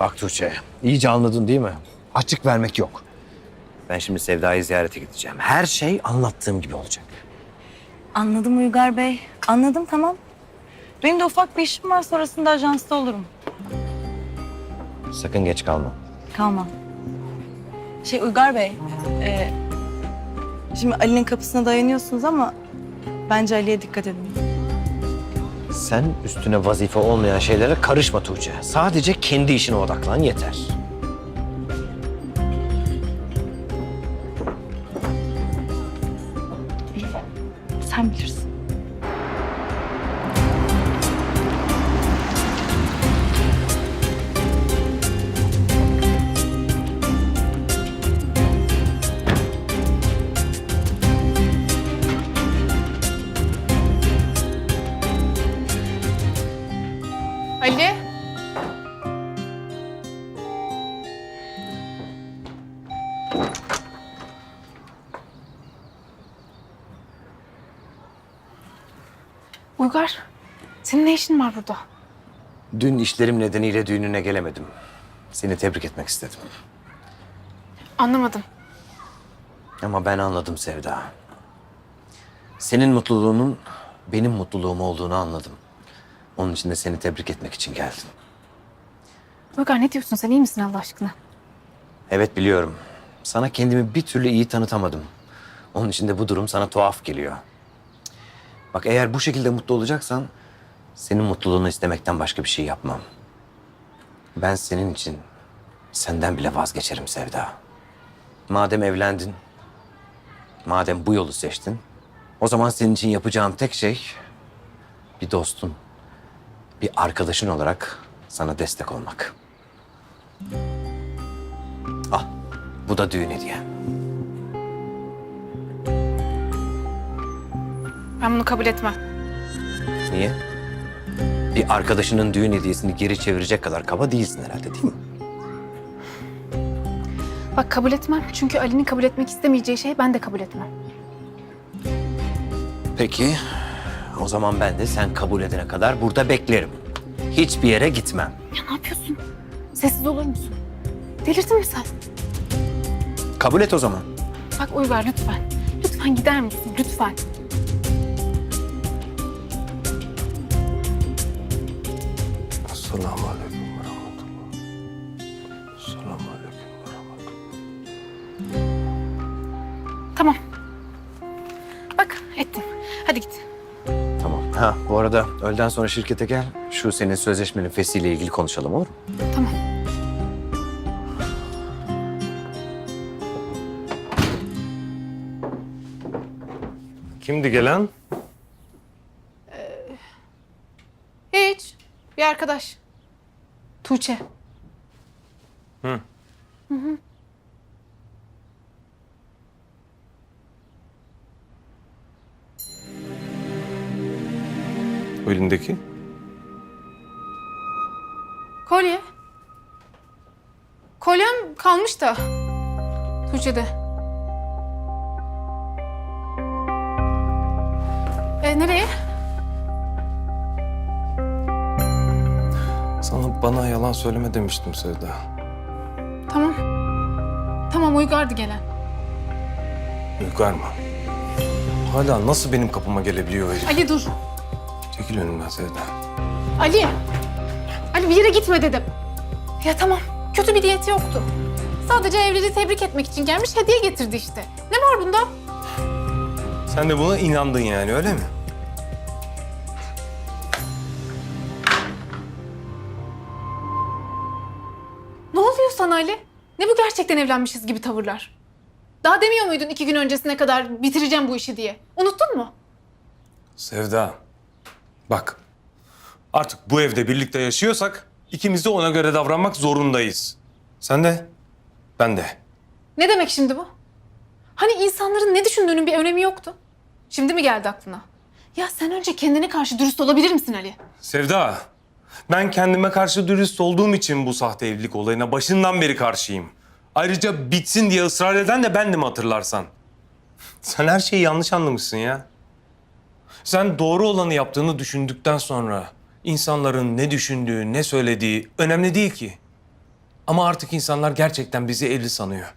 Bak Tuğçe, iyice anladın değil mi? Açık vermek yok. Ben şimdi Sevda'yı ziyarete gideceğim. Her şey anlattığım gibi olacak. Anladım Uygar Bey. Anladım tamam. Benim de ufak bir işim var sonrasında ajansta olurum. Sakın geç kalma. Kalma. Şey Uygar Bey. e, şimdi Ali'nin kapısına dayanıyorsunuz ama bence Ali'ye dikkat edin. Sen üstüne vazife olmayan şeylere karışma Tuğçe. Sadece kendi işine odaklan yeter. Sen bilirsin. Uygar, senin ne işin var burada? Dün işlerim nedeniyle düğününe gelemedim. Seni tebrik etmek istedim. Anlamadım. Ama ben anladım Sevda. Senin mutluluğunun benim mutluluğum olduğunu anladım. Onun için de seni tebrik etmek için geldim. Uygar ne diyorsun sen iyi misin Allah aşkına? Evet biliyorum. Sana kendimi bir türlü iyi tanıtamadım. Onun için de bu durum sana tuhaf geliyor. Bak eğer bu şekilde mutlu olacaksan senin mutluluğunu istemekten başka bir şey yapmam. Ben senin için senden bile vazgeçerim Sevda. Madem evlendin, madem bu yolu seçtin, o zaman senin için yapacağım tek şey bir dostun, bir arkadaşın olarak sana destek olmak. Al, bu da düğün hediye. Ben bunu kabul etmem. Niye? Bir arkadaşının düğün hediyesini geri çevirecek kadar kaba değilsin herhalde değil mi? Bak kabul etmem çünkü Ali'nin kabul etmek istemeyeceği şey ben de kabul etmem. Peki, o zaman ben de sen kabul edene kadar burada beklerim. Hiçbir yere gitmem. Ya ne yapıyorsun? Sessiz olur musun? Delirdin mi sen? Kabul et o zaman. Bak Uygar lütfen. Lütfen gider misin? Lütfen. Selamun aleyküm ve rahmetullah. Selamun aleyküm ve rahmetullah. Tamam. Bak ettim. Hadi git. Tamam. Ha, bu arada öğleden sonra şirkete gel. Şu senin sözleşmenin fesiyle ilgili konuşalım olur mu? Tamam. Kimdi gelen? Hiç. Bir arkadaş. Tuğçe. O elindeki. Kolye. Kolyem kalmış da. Tuğçe'de. E, nereye? Sana bana yalan söyleme demiştim Sevda. Tamam. Tamam Uygar'dı gelen. Uygar mı? Hala nasıl benim kapıma gelebiliyor o herif? Ali dur. Çekil önümden Sevda. Ali. Ali bir yere gitme dedim. Ya tamam. Kötü bir niyeti yoktu. Sadece evliliği tebrik etmek için gelmiş hediye getirdi işte. Ne var bunda? Sen de buna inandın yani öyle mi? Gerçekten evlenmişiz gibi tavırlar? Daha demiyor muydun iki gün öncesine kadar bitireceğim bu işi diye? Unuttun mu? Sevda. Bak. Artık bu evde birlikte yaşıyorsak ikimiz de ona göre davranmak zorundayız. Sen de, ben de. Ne demek şimdi bu? Hani insanların ne düşündüğünün bir önemi yoktu. Şimdi mi geldi aklına? Ya sen önce kendine karşı dürüst olabilir misin Ali? Sevda, ben kendime karşı dürüst olduğum için bu sahte evlilik olayına başından beri karşıyım. Ayrıca bitsin diye ısrar eden de bendim hatırlarsan. Sen her şeyi yanlış anlamışsın ya. Sen doğru olanı yaptığını düşündükten sonra insanların ne düşündüğü, ne söylediği önemli değil ki. Ama artık insanlar gerçekten bizi evli sanıyor.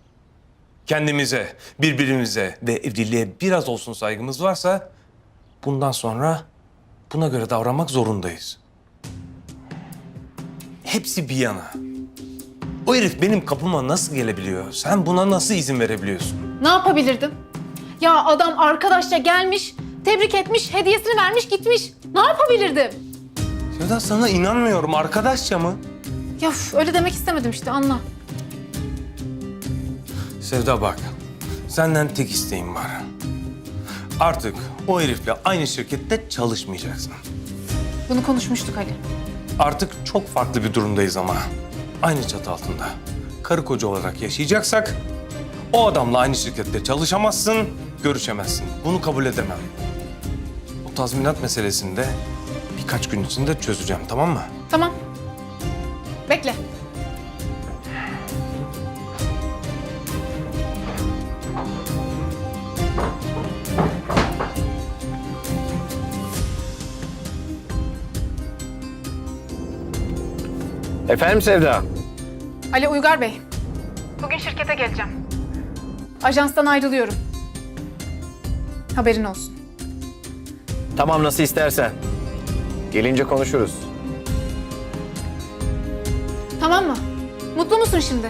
Kendimize, birbirimize ve evliliğe biraz olsun saygımız varsa bundan sonra buna göre davranmak zorundayız. Hepsi bir yana. O herif benim kapıma nasıl gelebiliyor? Sen buna nasıl izin verebiliyorsun? Ne yapabilirdim? Ya adam arkadaşça gelmiş, tebrik etmiş, hediyesini vermiş gitmiş. Ne yapabilirdim? Sevda sana inanmıyorum. Arkadaşça mı? Ya üf, öyle demek istemedim işte anla. Sevda bak, senden tek isteğim var. Artık o herifle aynı şirkette çalışmayacaksın. Bunu konuşmuştuk Ali. Artık çok farklı bir durumdayız ama. Aynı çatı altında. Karı koca olarak yaşayacaksak o adamla aynı şirkette çalışamazsın, görüşemezsin. Bunu kabul edemem. O tazminat meselesini de birkaç gün içinde çözeceğim tamam mı? Tamam. Bekle. Efendim Sevda? Ali Uygar Bey. Bugün şirkete geleceğim. Ajanstan ayrılıyorum. Haberin olsun. Tamam nasıl istersen. Gelince konuşuruz. Tamam mı? Mutlu musun şimdi?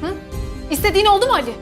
Hı? İstediğin oldu mu Ali?